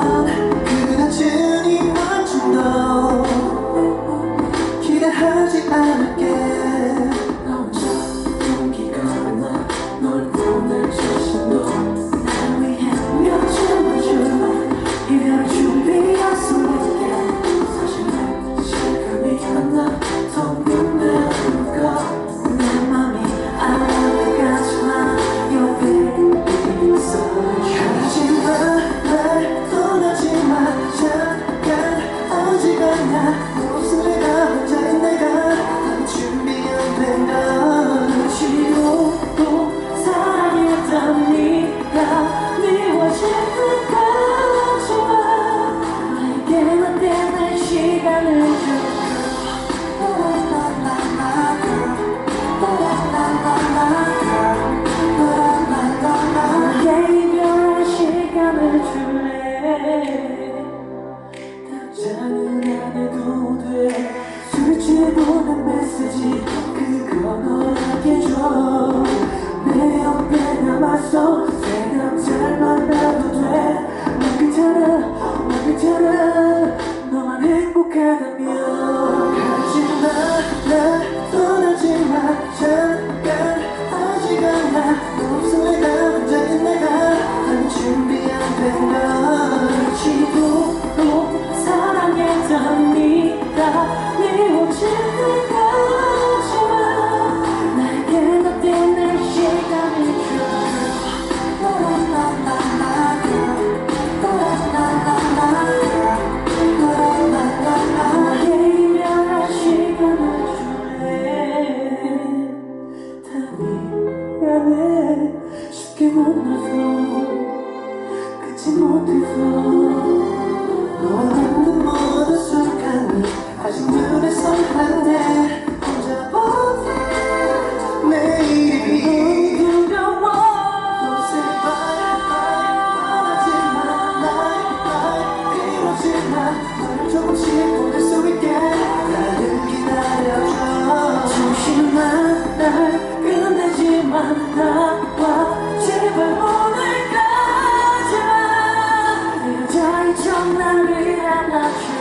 난 heaven. look at the music. 미안해. 쉽게 못나서 그치 못해서. 너와 남는 모든 순간이 아직 눈에 선한데 혼자 보세 내일이 두려워. 도저히 바랄 바라지만 날, 날 이러지만 널 조금씩 나와 제발 오늘 가자 여자의 정말 미안하지.